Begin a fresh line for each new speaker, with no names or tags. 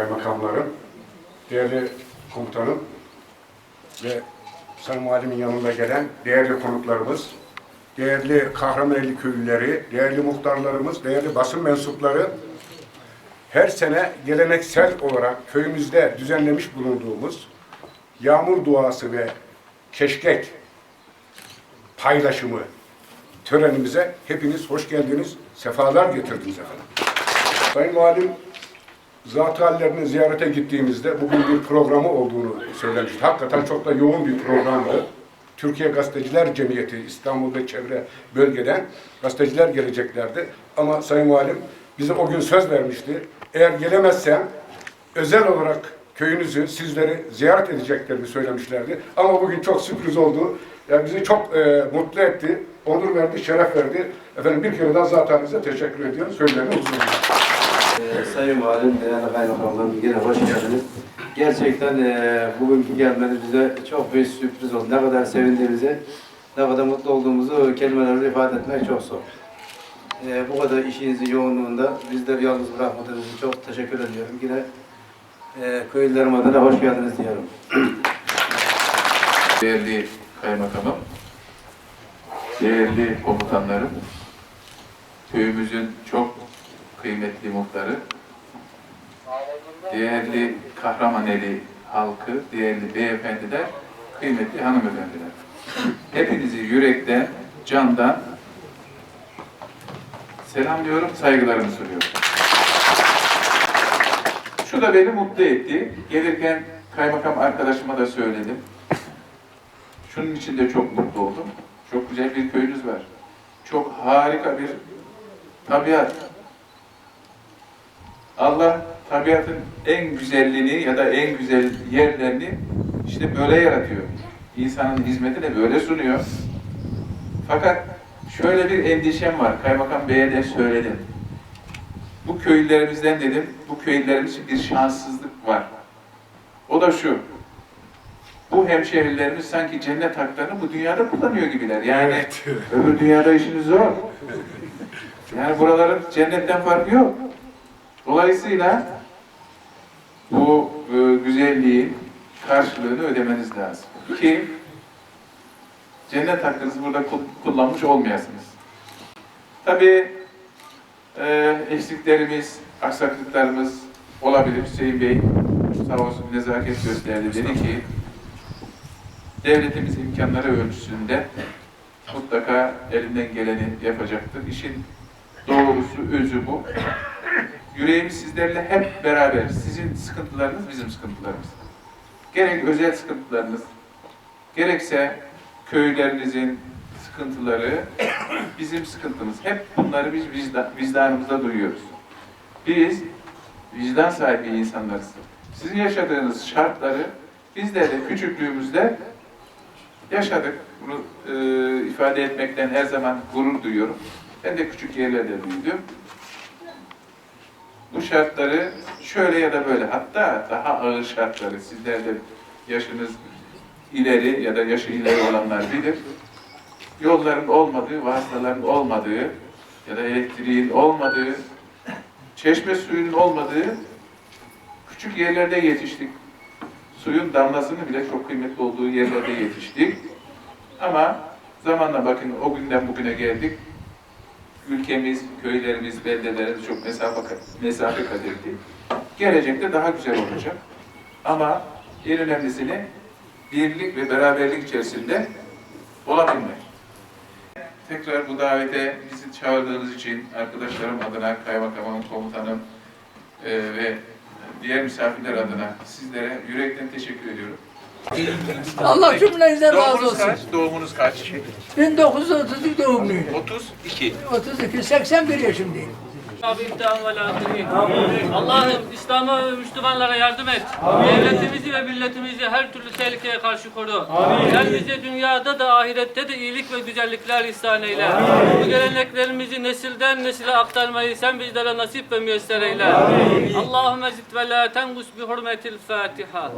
kaymakamlarım, değerli komutanım ve Sayın Valimin yanında gelen değerli konuklarımız, değerli Kahramaneli köylüleri, değerli muhtarlarımız, değerli basın mensupları, her sene geleneksel olarak köyümüzde düzenlemiş bulunduğumuz yağmur duası ve keşkek paylaşımı törenimize hepiniz hoş geldiniz, sefalar getirdiniz efendim. Sayın Valim, zat hallerini ziyarete gittiğimizde bugün bir programı olduğunu söylemişti. Hakikaten çok da yoğun bir programdı. Türkiye Gazeteciler Cemiyeti İstanbul ve çevre bölgeden gazeteciler geleceklerdi. Ama Sayın Valim bize o gün söz vermişti. Eğer gelemezsem özel olarak köyünüzü, sizleri ziyaret edeceklerini söylemişlerdi. Ama bugün çok sürpriz oldu. Yani bizi çok e, mutlu etti, onur verdi, şeref verdi. Efendim bir kere daha zaten bize teşekkür ediyorum. Söylerini huzurunda.
Ee, Sayın Valim, değerli kaymakamlarım yine hoş geldiniz. Gerçekten e, bugünkü gelmeniz bize çok büyük sürpriz oldu. Ne kadar sevindiğimizi, ne kadar mutlu olduğumuzu kelimelerle ifade etmek çok zor. E, bu kadar işinizin yoğunluğunda bizleri yalnız bırakmadığınız için çok teşekkür ediyorum. Yine e, köylülerim adına hoş geldiniz diyorum.
Değerli kaymakamım, değerli komutanlarım, köyümüzün çok kıymetli muhtarı, değerli Kahramaneli halkı, değerli beyefendiler, kıymetli hanımefendiler. Hepinizi yürekten, candan selamlıyorum, saygılarımı sunuyorum. Şu da beni mutlu etti. Gelirken kaymakam arkadaşıma da söyledim. Şunun için de çok mutlu oldum. Çok güzel bir köyünüz var. Çok harika bir tabiat. Allah tabiatın en güzelliğini ya da en güzel yerlerini işte böyle yaratıyor. İnsanın hizmetine böyle sunuyor. Fakat şöyle bir endişem var. Kaymakam Bey'e de söyledim. Bu köylülerimizden dedim, bu köylülerimiz için bir şanssızlık var. O da şu, bu hemşehrilerimiz sanki cennet haklarını bu dünyada kullanıyor gibiler. Yani öbür dünyada işiniz zor. Yani buraların cennetten farkı yok. Dolayısıyla bu e, güzelliğin karşılığını ödemeniz lazım. Ki cennet hakkınızı burada kul- kullanmış olmayasınız. Tabii e, eksiklerimiz, aksaklıklarımız olabilir. Hüseyin Bey sağ olsun nezaket gösterdi. Dedi ki devletimiz imkanları ölçüsünde mutlaka elinden geleni yapacaktır. İşin doğrusu, özü bu. Yüreğimiz sizlerle hep beraber. Sizin sıkıntılarınız bizim sıkıntılarımız. Gerek özel sıkıntılarınız, gerekse köylerinizin sıkıntıları bizim sıkıntımız. Hep bunları biz vicdan, vicdanımızda duyuyoruz. Biz vicdan sahibi insanlarız. Sizin yaşadığınız şartları bizler de küçüklüğümüzde yaşadık. Bunu e, ifade etmekten her zaman gurur duyuyorum. Ben de küçük yerlerde büyüdüm. Bu şartları şöyle ya da böyle, hatta daha ağır şartları, sizler de yaşınız ileri ya da yaşı ileri olanlar bilir. Yolların olmadığı, vasıtaların olmadığı ya da elektriğin olmadığı, çeşme suyunun olmadığı küçük yerlerde yetiştik. Suyun damlasının bile çok kıymetli olduğu yerlerde yetiştik. Ama zamanla bakın o günden bugüne geldik. Ülkemiz, köylerimiz, beldelerimiz çok mesafe, mesafe kat. Gelecekte daha güzel olacak. Ama en önemlisini birlik ve beraberlik içerisinde olabilmek. Tekrar bu davete bizi çağırdığınız için arkadaşlarım adına, kaymakamım, komutanım e, ve diğer misafirler adına sizlere yürekten teşekkür ediyorum.
Allah cümlenizden razı
Doğumunuz
olsun.
kaç? Doğumunuz kaç?
1932 doğumluyum.
32.
32, 81 yaşındayım.
Abi imtihan ve. Allah'ım İslam'a ve Müslümanlara yardım et. Devletimizi ve milletimizi her türlü tehlikeye karşı koru. Sen bize dünyada da ahirette de iyilik ve güzellikler ihsan eyle. Bu geleneklerimizi nesilden nesile aktarmayı sen bizlere nasip ve müyesser eyle. Allahümme zid ve la tengus bi hurmetil Fatiha.